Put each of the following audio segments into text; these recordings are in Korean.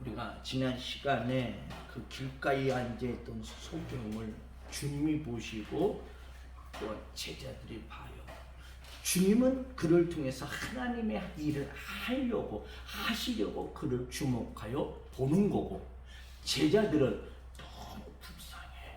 우리가 지난 시간에 그 길가에 앉아 있던 소경을 주님이 보시고 또 제자들이 봐요. 주님은 그를 통해서 하나님의 일을 하려고 하시려고 그를 주목하여 보는 거고 제자들은 너무 불쌍해.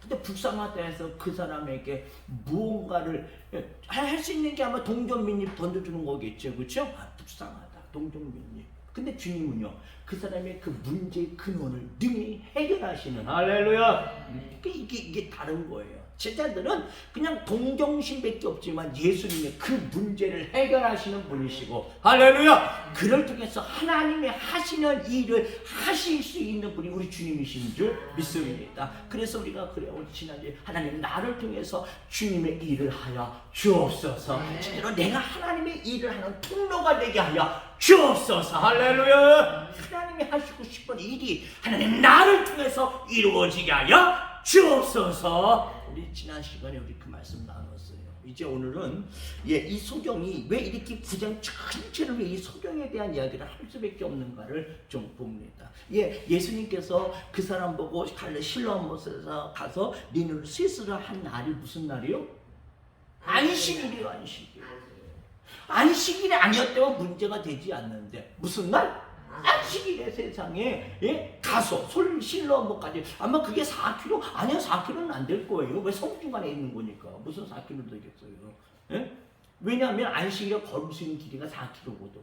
근데 불쌍하다 해서 그 사람에게 무언가를 할 수 있는 게 아마 동전 민입 던져주는 거겠죠. 그렇죠? 아, 불쌍하다. 동전 민입. 근데 주님은요. 그 사람의 그 문제의 근원을 능히 해결하시는 할렐루야. 그러니까 이게 이게 다른 거예요. 제자들은 그냥 동정심밖에 없지만 예수님의 그 문제를 해결하시는 분이시고 할렐루야. 그를 통해서 하나님의 하시는 일을 하실 수 있는 분이 우리 주님이신 줄 믿습니다. 그래서 우리가 그래요. 우리 지난주에 하나님 나를 통해서 주님의 일을 하여 주옵소서. 진짜로 내가 하나님의 일을 하는 통로가 되게 하여 주옵소서. 할렐루야. 하나님이 하시고 싶은 일이 하나님 나를 통해서 이루어지게 하여 주옵소서. 우리 지난 시간에 우리 그 말씀 나눴어요. 이제 오늘은 예, 이 소경이 왜 이렇게 구장 전체를 왜 이 소경에 대한 이야기를 할 수밖에 없는가를 좀 봅니다. 예, 예수님께서 그 사람 보고 갈래 실로암못에서 가서 니는 스위스를 한 날이 무슨 날이요? 안식일이요, 안식일. 안식일이 아니었다면 문제가 되지 않는데 무슨 날? 안식일에 세상에 예? 가서 솔 실러 뭐까지 아마 그게 4km 아니야 4km는 안 될 거예요 왜 성중간에 있는 거니까 무슨 4km 되겠어요 예? 왜냐하면 안식일에 걸을 수 있는 길이가 4km거든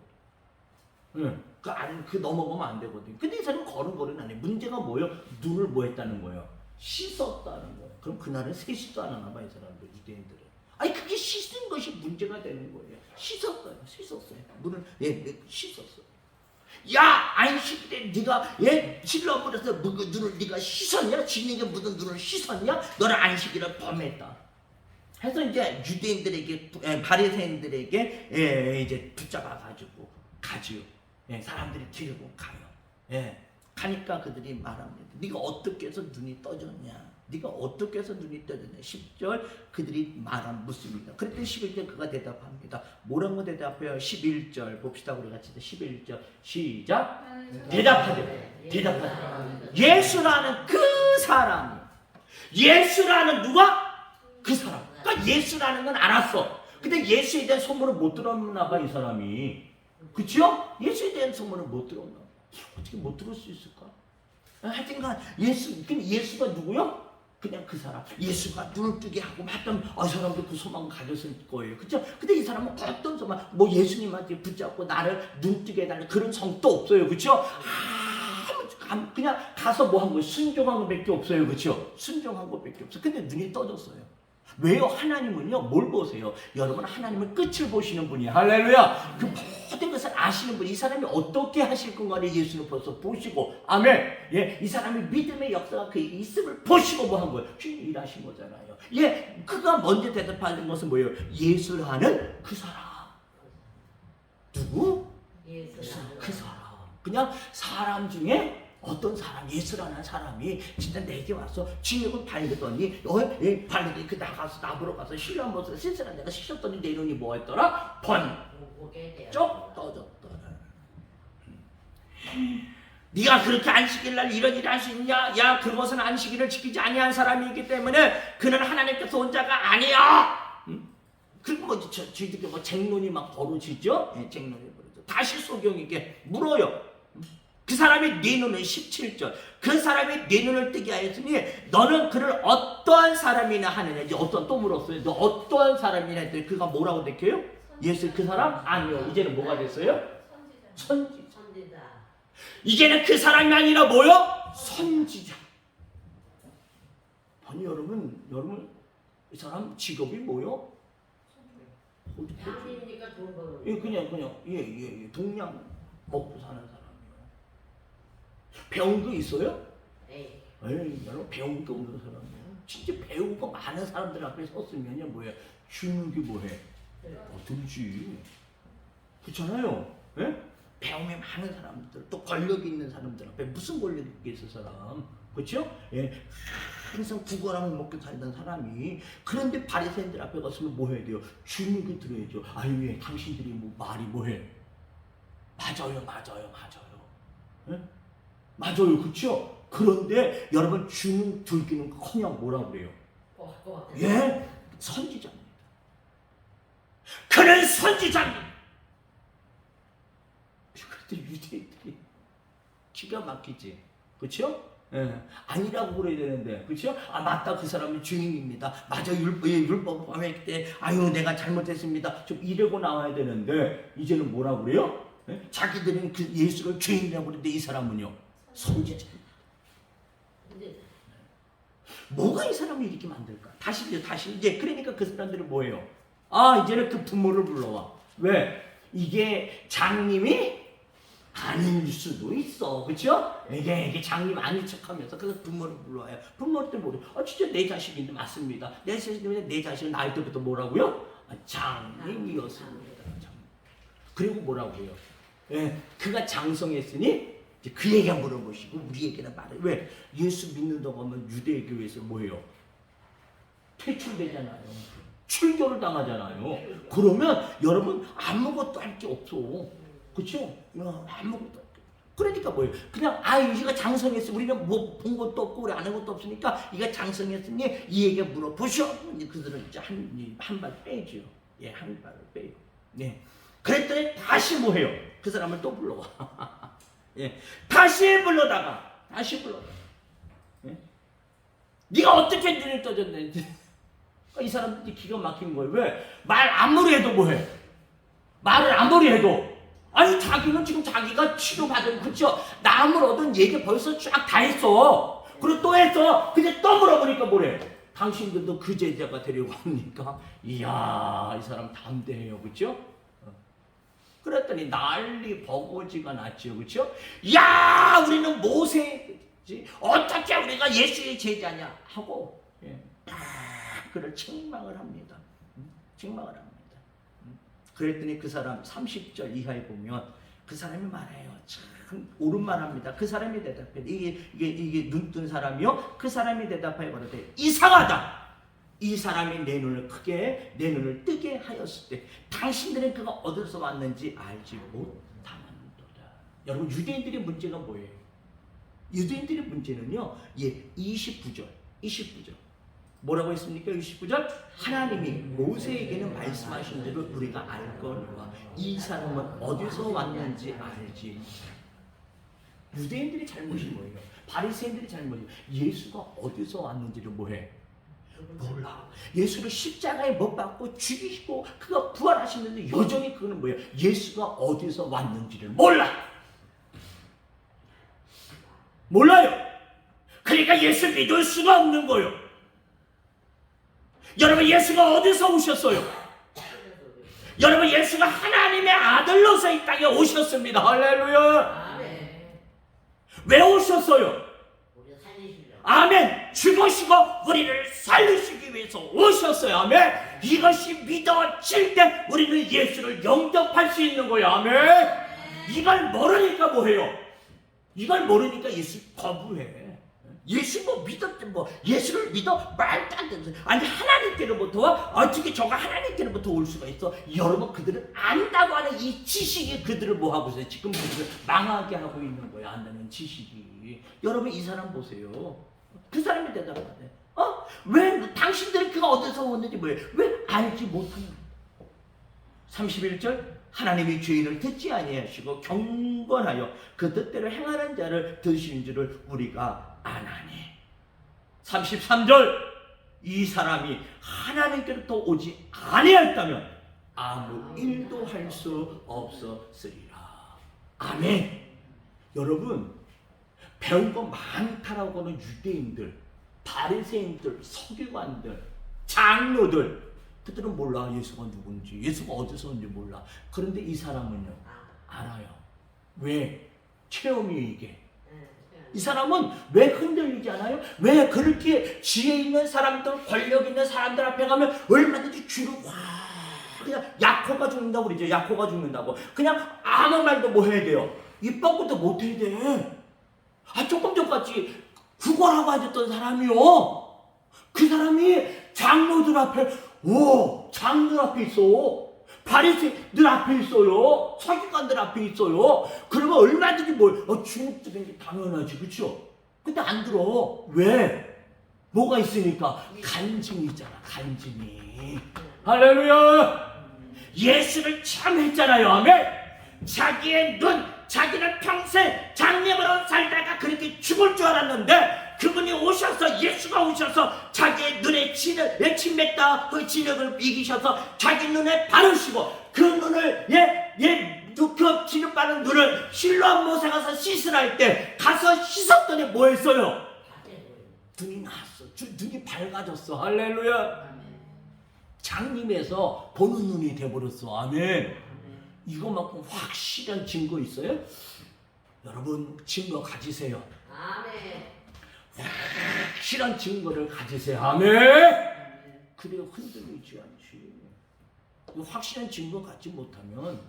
예. 그, 안, 그 넘어가면 안 되거든 근데 이 사람은 걸은 거리는 아니에요 문제가 뭐예요? 눈을 뭐 했다는 거예요? 씻었다는 거예요 그럼 그날은 세시도 안 하나 봐 이 사람들 유대인들은 아니 그게 씻은 것이 문제가 되는 거예요 씻었어요 씻었어요 눈을 예, 예 씻었어요 야 안식일에 네가 예 실러버려서 뭐, 그 눈을 네가 씻었냐? 지네게 묻은 눈을 씻었냐? 너는 안식일을 범했다. 해서 이제 유대인들에게 예, 바리새인들에게 예, 이제 붙잡아 가지고 가지요. 예, 사람들이 데리고 가요. 예, 가니까 그들이 말합니다. 네가 어떻게 해서 눈이 떠졌냐? 네가 어떻게 해서 눈이 떠졌냐? 10절 그들이 말한 묻습니다. 그랬더니 11절 그가 대답합니다. 뭐라고 대답해요? 11절 봅시다. 우리 같이 11절 시작. 대답하되 대답하되 예수라는 그 사람이 예수라는 누가? 그 사람. 그러니까 예수라는 건 알았어. 근데 예수에 대한 소문을 못 들었나 봐 이 사람이. 그치요? 예수에 대한 소문을 못 들었나 봐. 어떻게 못 들을 수 있을까? 하여튼간 예수, 근데 예수가 누구요? 그냥 그 사람. 예수가 눈을 뜨게 하고 했던 아, 이 사람도 그 소망을 가졌을 거예요. 그죠? 근데 이 사람은 어떤 소망, 뭐 예수님한테 붙잡고 나를 눈 뜨게 해달라 그런 성도 없어요. 그죠? 아, 그냥 가서 뭐 한 거예요? 순종한 것밖에 없어요. 그죠? 순종한 것밖에 없어요. 근데 눈이 떠졌어요. 왜요? 하나님은요, 뭘 보세요? 여러분, 하나님은 끝을 보시는 분이에요. 할렐루야! 그 모든 것을 아시는 분, 이 사람이 어떻게 하실 건가를 예수는 벌써 보시고, 아멘! 예, 이 사람의 믿음의 역사가 그에 있음을 보시고 뭐 한 거예요? 주님 일하신 거잖아요. 예, 그가 먼저 대답하는 것은 뭐예요? 예수라는 그 사람. 누구? 그 사람. 그냥 사람 중에 어떤 사람, 예수라는 사람이 진짜 내게 와서 진흙을 발르더니, 어, 예, 발르더니 그 나가서 나보러 가서 실로 한번 쓸쓸한 내가 씻었더니 내 눈이 뭐 했더라? 번쩍 떠졌더라. 네가 그렇게 안식일 날 이런 일을 할 수 있냐? 야, 그것은 안식일을 지키지 아니한 사람이기 때문에 그는 하나님께서 온 자가 아니야. 응? 그리고 뭐 저, 저희들이 뭐 쟁론이 막 벌어지죠? 예, 쟁론이 벌어져. 다시 소경에게 물어요. 그 사람이 네 눈을 17절 그 사람이 네 눈을 뜨게 하였으니 너는 그를 어떠한 사람이나 하느냐 이제 어떤 또 물었어요 너 어떠한 사람이냐 했더니 그가 뭐라고 대켜요? 예수 그 사람? 아니요 이제는 뭐가 됐어요? 선지자 이제는 그 사람이 아니라 뭐요? 선지자 아니 여러분 여러분 이 사람 직업이 뭐요? 예 그냥 그냥 예예 예, 동양 먹고 사는 사람이요 배운 거 있어요? 에이, 여러분 배운 게 없는 사람이에요. 진짜 거 많은 사람들 앞에 섰으면요, 뭐야, 주는 게 뭐해? 어, 들지. 그렇잖아요. 예? 배움이 많은 사람들, 또 권력 있는 사람들 앞에 무슨 권력이 있겠어, 사람. 그렇죠? 예. 항상 구걸하면 먹고 살던 사람이 그런데 바리새인들 앞에 갔으면 뭐 해야 돼요? 주는 게 들어야죠. 아유, 예, 당신들이 뭐 말이 뭐해? 맞아요, 맞아요, 맞아요. 예? 맞아요, 그렇죠? 그런데 여러분 주는 들기는 커녕 뭐라 그래요? 예, 선지자입니다. 그는 선지자입니다. 그런데 유대인들이 기가 막히지, 그렇죠? 예, 아니라고 그래야 되는데, 그렇죠? 아 맞다, 그 사람이 주인입니다. 맞아, 율법, 예, 율법 범할 때, 아유 내가 잘못했습니다. 좀 이러고 나와야 되는데 이제는 뭐라 그래요? 예? 자기들은 그 예수를 주인이라고 그러는데 이 사람은요, 근데 뭐가 이 사람을 이렇게 만들까? 다시 이제 다시 이제 그러니까 그 사람들은 뭐예요? 아 이제는 그 부모를 불러와. 왜? 이게 장님이 아닐 수도 있어, 그렇죠? 이게 이게 장님 아닌 척하면서 그래서 부모를 불러와요. 부모한테 뭐래? 아 진짜 내 자식인데 맞습니다. 내 자식인데 내 자식은 나이 때부터 뭐라고요? 아, 장님이었습니다. 장. 그리고 뭐라고요? 예, 그가 장성했으니 이제 그에게 물어보시고 우리에게는 말해. 왜? 예수 믿는다고 하면 유대 교회에서 뭐예요? 퇴출되잖아요. 출교를 당하잖아요. 그러면 여러분 아무것도 할 게 없어. 그렇죠? 어, 아무것도. 그러니까 뭐예요? 그냥 아 이가 장성했으니 우리는 뭐 본 것도 없고 우리 아는 것도 없으니까 이가 장성했으니 이에게 물어보시오. 그들은 이제 한한 발 빼죠. 예, 한 발을 빼요. 네. 그랬더니 다시 뭐 해요? 그 사람을 또 불러와. 예. 다시 불러다가 다시 불러다가. 예? 네가 어떻게 눈을 떠졌는지. 이 사람들이 기가 막힌 거예요. 왜? 말 아무리 해도 뭐해? 말을 아무리 해도 아니 자기는 지금 자기가 치료받은 그쵸? 남을 얻은 얘기 벌써 쫙 다 했어. 그리고 또 했어. 근데 또 물어보니까 뭐래? 당신들도 그 제자가 되려고 합니까? 이야 이 사람 담대해요. 그쵸? 어. 그랬더니 난리 버거지가 났죠. 그쵸? 야 우리는 모세 지 어떻게 우리가 예수의 제자냐 하고 예. 딱 그를 책망을 합니다. 음, 책망을 합니다. 음. 그랬더니 그 사람 30절 이하에 보면 그 사람이 말해요. 참 옳은 말 합니다. 그 사람이 대답해. 이게 이게 이게 눈뜬 사람이요. 그 사람이 대답하여 말하되 이상하다. 이 사람이 내 눈을 크게 내 눈을 뜨게 하였을 때 당신들은 그가 어디서 왔는지 알지 못하는도다. 여러분 유대인들의 문제가 뭐예요? 유대인들의 문제는요. 예, 29절. 29절. 뭐라고 했습니까? 29절 하나님이 모세에게는 말씀하신 대로 우리가 알 거니와 이 사람은 어디서 왔는지 알지 유대인들의 잘못이 뭐예요? 바리새인들의 잘못이 예수가 어디서 왔는지를 뭐해? 몰라. 예수를 십자가에 못 박고 죽이시고 그가 부활하시는데 여전히 그거는 뭐예요? 예수가 어디서 왔는지를 몰라. 몰라요. 그러니까 예수 믿을 수가 없는 거예요. 여러분 예수가 어디서 오셨어요? 여러분 예수가 하나님의 아들로서 이 땅에 오셨습니다. 할렐루야. 왜 오셨어요? 아멘. 죽으시고 우리를 살리시기 위해서 오셨어요. 아멘. 이것이 믿어질 때 우리는 예수를 영접할 수 있는 거예요. 아멘. 이걸 모르니까 뭐해요? 이걸 모르니까 예수 거부해. 예수 뭐 믿었지 뭐 예수를 믿어 말도 안 되는 소리. 아니 하나님께로부터 어떻게 저가 하나님께로부터 올 수가 있어? 여러분 그들은 안다고 하는 이 지식이 그들을 뭐 하고 있어요? 지금 그들을 망하게 하고 있는 거예요. 안다는 지식이. 여러분 이 사람 보세요. 그 사람이 대답하네. 어? 왜 당신들이 그가 어디서 왔는지 뭐예요? 왜 알지 못하는 31절 하나님이 죄인을 듣지 아니하시고 경건하여 그 뜻대로 행하는 자를 드시는 줄을 우리가 아나니 33절 이 사람이 하나님께로부터 오지 아니했다면 아무 일도 할 수 없었으리라 아멘 여러분 배운 거 많다라고 하는 유대인들 바리새인들 서기관들 장로들 그들은 몰라 예수가 누군지 예수가 어디서 온지 몰라 그런데 이 사람은요 알아요 왜 체험이 이게 이 사람은 왜 흔들리지 않아요? 왜 그렇게 지혜 있는 사람들, 권력 있는 사람들 앞에 가면 얼마든지 쥐를 확 그냥 약호가 죽는다고 그러죠. 약호가 죽는다고. 그냥 아무 말도 뭐 해야 돼요? 입 뻗고도 못 해야 돼. 아 조금 전까지 구걸하고 앉았던 사람이요. 그 사람이 장로들 앞에 오 장로들 앞에 있어. 바리새들 앞에 있어요. 서기관들 앞에 있어요. 그러면 얼마든지 뭘 어, 주목적인 게 당연하지, 그렇죠? 근데 안 들어. 왜? 뭐가 있으니까 간증이잖아, 간증이. 할렐루야. 예수를 참 했잖아요. 아멘. 자기의 눈, 자기는 평생 장님으로 살다가 그렇게 죽을 줄 알았는데 그분이 오셔서 예수가 오셔서 자기의 눈에 진을 침뱉다 그 진흙을 이기셔서 자기 눈에 바르시고 그 눈을 예 예 그 진흙 바른 눈을 실로한 모세 가서 씻으라 할 때 가서 씻었더니 뭐 했어요? 눈이 나왔어. 주- 눈이 밝아졌어. 할렐루야. 장님에서 보는 눈이 돼버렸어. 아멘. 이거만큼 확실한 증거 있어요? 여러분 증거 가지세요. 아멘. 확실한 증거를 가지세요. 아멘. 그래야 흔들리지 않지. 이 확실한 증거 갖지 못하면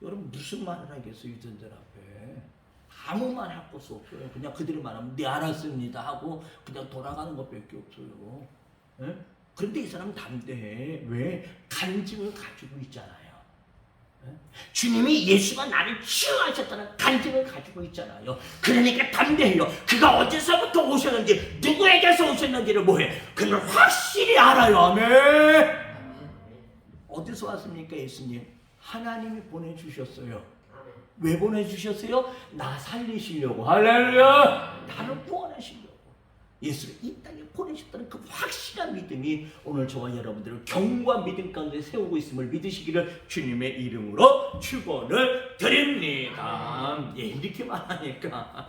여러분 무슨 말을 하겠어요 유전들 앞에 아무 말 할 것도 없어요. 그냥 그들이 말하면 네 알았습니다 하고 그냥 돌아가는 것밖에 없어요. 예? 그런데 이 사람은 담대해. 왜? 간증을 가지고 있잖아요. 예? 주님이 예수가 나를 치유하셨다는 간증을 가지고 있잖아요. 그러니까 담대해요. 그가 어디서부터 오셨는지, 누구에게서 오셨는지를 뭐해? 그는 확실히 알아요. 아멘. 어디서 왔습니까, 예수님? 하나님이 보내주셨어요. 왜 보내주셨어요? 나 살리시려고. 할렐루야! 나를 구원하시려고. 예수를 이 땅에 보내셨다는 그 확실한 믿음이 오늘 저와 여러분들을 견고한 믿음 가운데 세우고 있음을 믿으시기를 주님의 이름으로 축원을 드립니다. 예, 이렇게 말하니까.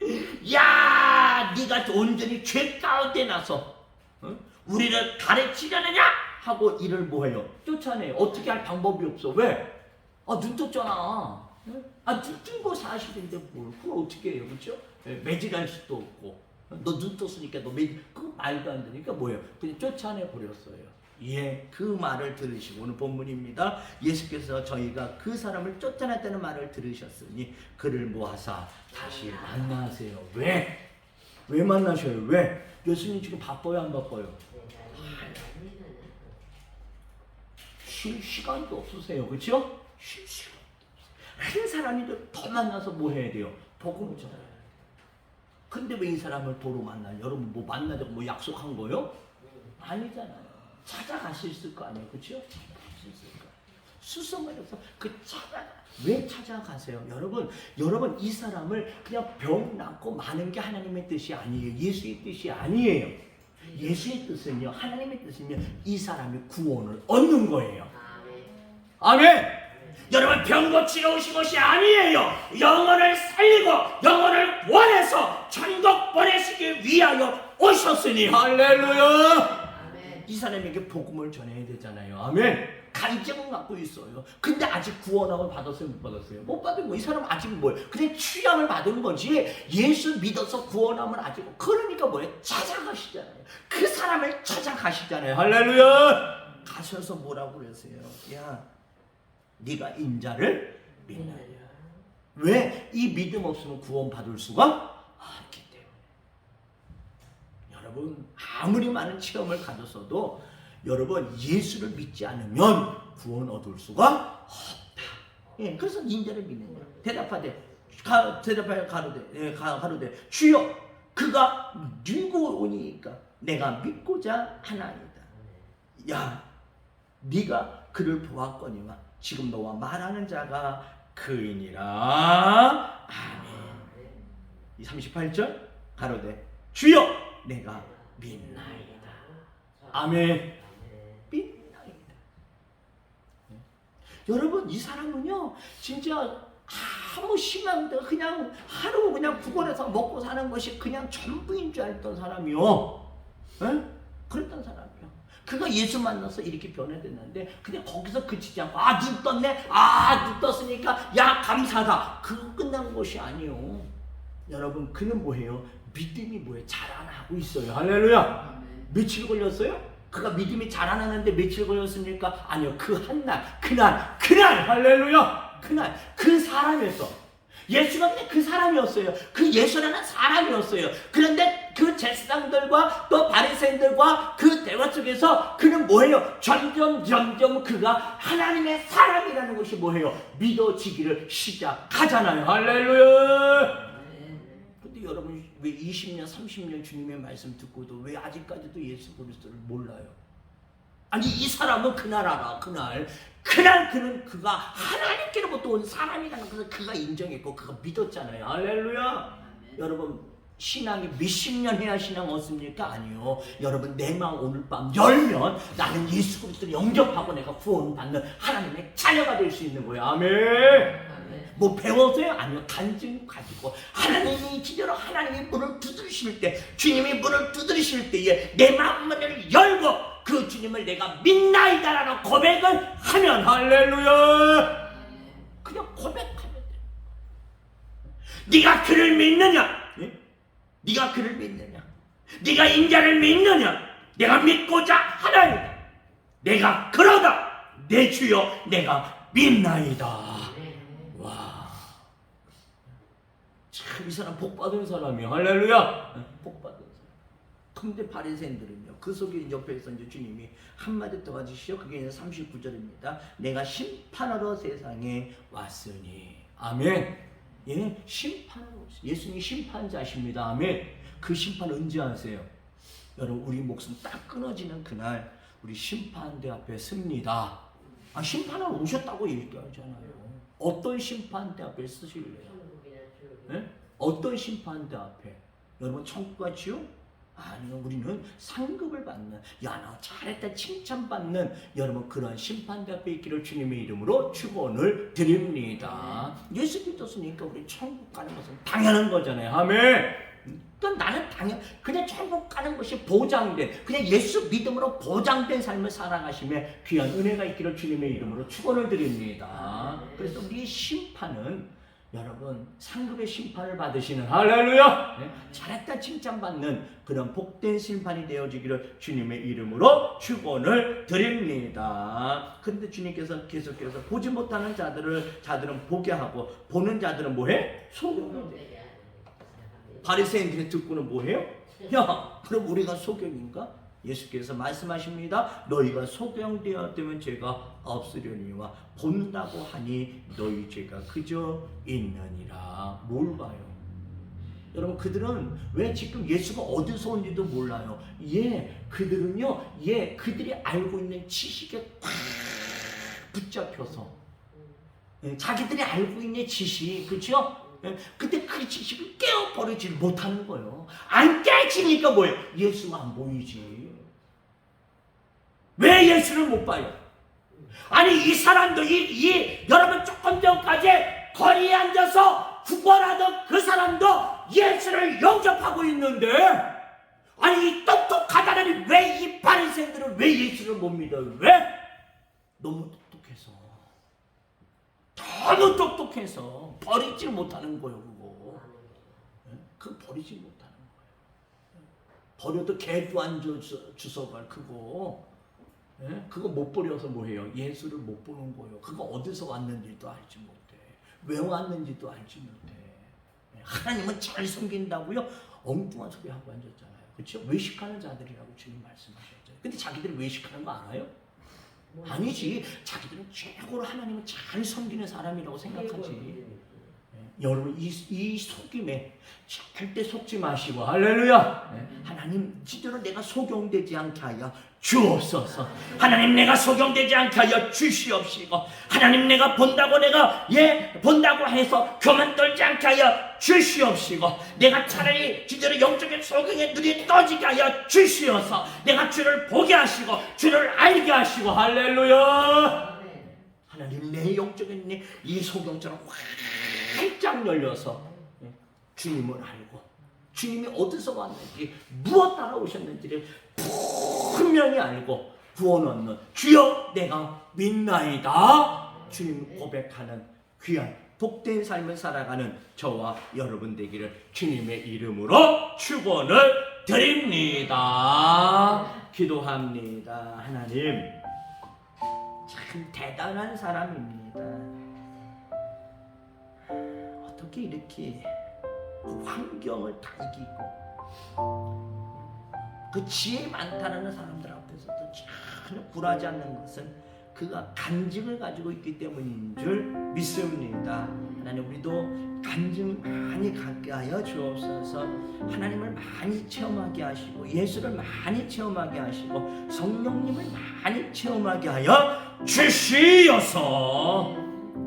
야, 네가 온전히 죄 가운데 나서 어? 우리를 가르치려느냐 하고 이를 뭐해요? 쫓아내요. 어떻게 할 방법이 없어. 왜? 아, 눈 떴잖아. 응? 아, 눈뜬거 사실인데 뭘. 그걸 어떻게 해요. 그렇죠? 매질할 수도 없고. 너 눈 떴으니까 너 매질, 그거 말도 안 되니까 뭐예요? 그냥 쫓아내 버렸어요. 예, 그 말을 들으시고 오늘 본문입니다. 예수께서 저희가 그 사람을 쫓아냈다는 말을 들으셨으니 그를 모아사 다시 만나세요. 왜? 왜 만나셔요? 왜? 예수님 지금 바빠요, 안 바빠요? 쉴 시간도 없으세요. 그렇죠? 쉴 시간도 없어요. 한 사람이 더 만나서 뭐 해야 돼요? 복음을 전해야 돼요. 근데 왜 이 사람을 도로 만나요? 여러분 뭐 만나자고 뭐 약속한 거요? 아니잖아요. 찾아가셨을 거 아니에요. 그렇죠? 찾아가셨을 거. 수성을해서 그 찾아 왜 찾아가세요? 여러분, 여러분 이 사람을 그냥 병 낫고 마는 게 하나님의 뜻이 아니에요. 예수의 뜻이 아니에요. 예수의 뜻은요. 하나님의 뜻은요. 이 사람이 구원을 얻는 거예요. 아멘. 아멘. 여러분 병 고치러 오신 것이 아니에요. 영혼을 살리고 영혼을 구원해서 천국 보내시기 위하여 오셨으니 할렐루야. 아멘. 이 사람에게 복음을 전해야 되잖아요. 아멘. 간증은 갖고 있어요. 근데 아직 구원함을 받았어요, 못 받았어요? 못 받은 거. 이 사람 아직 뭐예요? 그냥 취함을 받은 거지. 예수 믿어서 구원함을 아직 그러니까 뭐예요? 찾아가시잖아요. 그 사람을 찾아가시잖아요. 할렐루야. 가셔서 뭐라고 그러세요? 야, 네가 인자를 믿나요? 왜? 이 믿음 없으면 구원 받을 수가 없기 때문에. 여러분 아무리 많은 체험을 가졌어도 여러분 예수를 믿지 않으면 구원 얻을 수가 없다. 예, 그래서 인자를 믿는 거예요. 대답하되 가, 대답하여 가로되 예, 가, 가로되 주여 그가 누구 오니까 내가 믿고자 하나이다. 야, 네가 그를 보았거니와 지금 너와 말하는 자가 그이니라. 아멘. 이 38절 가로되 주여 내가 믿나이다. 아멘. 믿나이다. 네. 여러분 이 사람은요 진짜 아무 희망도 그냥 하루 그냥 구걸해서 먹고 사는 것이 그냥 전부인 줄 알던 사람이요. 에? 그랬던 사람이요. 그가 예수 만나서 이렇게 변화됐는데 그냥 거기서 그치지 않고 아 눈 떴네 아 눈 떴으니까 야 감사다 그거 끝난 것이 아니요. 여러분 그는 뭐예요? 믿음이 뭐예요? 자라나고 있어요. 할렐루야. 며칠 걸렸어요? 그가 믿음이 자라나는데 며칠 걸렸습니까? 아니요. 그 한날, 그날, 그날, 할렐루야! 그날, 그 사람에서 예수가 그냥 그 사람이었어요. 그 예수라는 사람이었어요. 그런데 그 제사장들과 또 바리새인들과 그 대화 속에서 그는 뭐예요? 점점 점점 그가 하나님의 사람이라는 것이 뭐예요? 믿어지기를 시작하잖아요. 할렐루야. 근데 여러분 왜 20년, 30년 주님의 말씀 듣고도 왜 아직까지도 예수 그리스도를 몰라요? 아니 이 사람은 그날 알아 그날 그날 그는 그가 하나님께로부터 온 사람이라는 것을 그가 인정했고 그가 믿었잖아요 할렐루야 여러분 신앙이 몇십 년 해야 신앙 얻습니까? 아니요 여러분 내 마음 오늘 밤 열면 나는 예수 그리스도를 영접하고 내가 구원받는 하나님의 자녀가 될 수 있는 거예요 아멘 아멘. 뭐 배워서요? 아니요. 간증 가지고 하나님이 진짜로 하나님이 문을 두드리실 때 주님이 문을 두드리실 때에 내 마음문을 열고 그 주님을 내가 믿나이다라는 고백을 하면 할렐루야 그냥 고백하면 돼 네가 그를 믿느냐 예? 네가 그를 믿느냐 네가 인자를 믿느냐 내가 믿고자 하나이다 내가 그러다 내 주여 내가 믿나이다. 와. 참 이 사람 복 받은 사람이야. 할렐루야. 복 받은 사람. 근데 바리새인들은요. 그 속에 옆에서 이제 주님이 한마디 더 가지시오. 그게 이제 39절입니다. 내가 심판하러 세상에 왔으니. 아멘. 예, 오시- 예수님이 심판자십니다. 아멘. 그 심판 언제 하세요? 여러분 우리 목숨 딱 끊어지는 그날 우리 심판대 앞에 섭니다. 아 심판하러 오셨다고 얘기하잖아요. 어떤 심판대 앞에 쓰실래요? 예? 어떤 심판대 앞에? 여러분 천국과 지옥? 아니요 우리는 상급을 받는 야너 잘했다 칭찬받는 여러분 그런 심판대 앞에 있기를 주님의 이름으로 축원을 드립니다. 예수 믿었으니까 우리 천국 가는 것은 당연한 거잖아요. 아멘. 그러니까 나는 당연 그냥 천국 가는 것이 보장된 그냥 예수 믿음으로 보장된 삶을 살아가심에 귀한 은혜가 있기를 주님의 이름으로 축원을 드립니다. 그래서 우리의 심판은 여러분 상급의 심판을 받으시는 할렐루야 네? 잘했다 칭찬받는 그런 복된 심판이 되어지기를 주님의 이름으로 축원을 드립니다. 근데 주님께서 계속해서 보지 못하는 자들을 자들은 보게 하고 보는 자들은 뭐해? 소경을 해. 바리새인들이 듣고는 뭐해요? 야, 그럼 우리가 소경인가? 예수께서 말씀하십니다. 너희가 소경되었다면 죄가 없으려니와 본다고 하니 너희 죄가 그저 있느니라. 뭘 봐요? 여러분 그들은 왜 지금 예수가 어디서 온지도 몰라요. 예, 그들은요, 예, 그들이 알고 있는 지식에 꽉 붙잡혀서 예, 자기들이 알고 있는 지식, 그렇죠? 예, 근데 그 지식을 깨어버리지 못하는 거예요. 안 깨지니까 뭐예요? 예수가 안 보이지. 왜 예수를 못 봐요? 아니 이 사람도 이, 이 여러분 조금 전까지 거리에 앉아서 구걸하던 그 사람도 예수를 영접하고 있는데 아니 이 똑똑하다는 왜이 바리새인들은 왜 예수를 못 믿어요? 왜? 너무 똑똑해서 너무 똑똑해서 버리지 못하는 거예요 그거 예? 그 버리지 못하는 거예요 버려도 개도 안 주- 주워갈 그거 예? 그거 못 버려서 뭐해요? 예수를 못 보는 거예요. 그거 어디서 왔는지도 알지 못해. 왜 왔는지도 알지 못해. 예? 하나님은 잘 숨긴다고요? 엉뚱한 소리 하고 앉았잖아요. 그렇죠? 외식하는 자들이라고 주님 말씀하셨죠 근데 자기들이 외식하는 거 알아요? 아니지. 자기들은 최고로 하나님을 잘 섬기는 사람이라고 생각하지. 예, 여러분 이, 이 속임에 절대 속지 마시고 할렐루야! 예, 하나님 진짜로 내가 소경되지 않게 하여 주옵소서. 하나님 내가 소경되지 않게 하여 주시옵시고 하나님 내가 본다고 내가 예 본다고 해서 교만 떨지 않게 하여 주시옵시고 내가 차라리 진짜로 영적인 소경의 눈이 떠지게 하여 주시어서 내가 주를 보게 하시고 주를 알게 하시고 할렐루야. 하나님 내 영적인 내- 이 소경처럼 활짝 열려서 예, 주님을 알고 주님이 어디서 왔는지 무엇 따라오셨는지를 분명히 알고 구원 얻는 주여 내가 믿나이다. 주님 고백하는 귀한 복된 삶을 살아가는 저와 여러분 되기를 주님의 이름으로 축원을 드립니다. 기도합니다. 하나님 참 대단한 사람입니다. 어떻게 이렇게 그 환경을 다 이기고 그 지혜 많다라는 사람들 앞에서도 전혀 굴하지 않는 것은 그가 간증을 가지고 있기 때문인 줄 믿습니다. 하나님 우리도 간증 많이 갖게 하여 주옵소서. 하나님을 많이 체험하게 하시고 예수를 많이 체험하게 하시고 성령님을 많이 체험하게 하여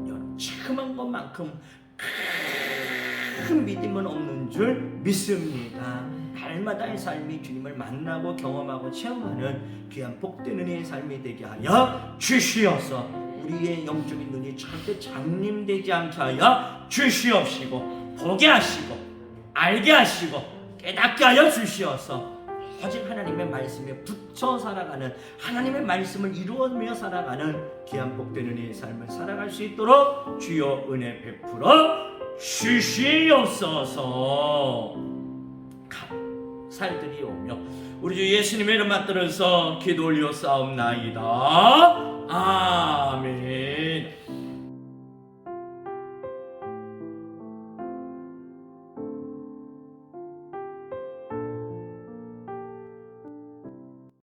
여러분 체험한 것만큼 큰 믿음은 없는 줄 믿습니다. 날마다 의 삶이 주님을 만나고 경험하고 체험하는 귀한 복된 은혜의 삶이 되게 하여 주시어서 우리의 영적인 눈이 절대 장님되지 않게 하여 주시옵시고 보게 하시고 알게 하시고 깨닫게 하여 주시어서 오직 하나님의 말씀에 붙여 살아가는 하나님의 말씀을 이루어며 살아가는 귀한 복된 은혜의 삶을 살아갈 수 있도록 주여 은혜 베풀어 주시옵소서. 감살드리오며 우리 주 예수님의 이름 받들어서 기도 올려 싸움나이다. 아멘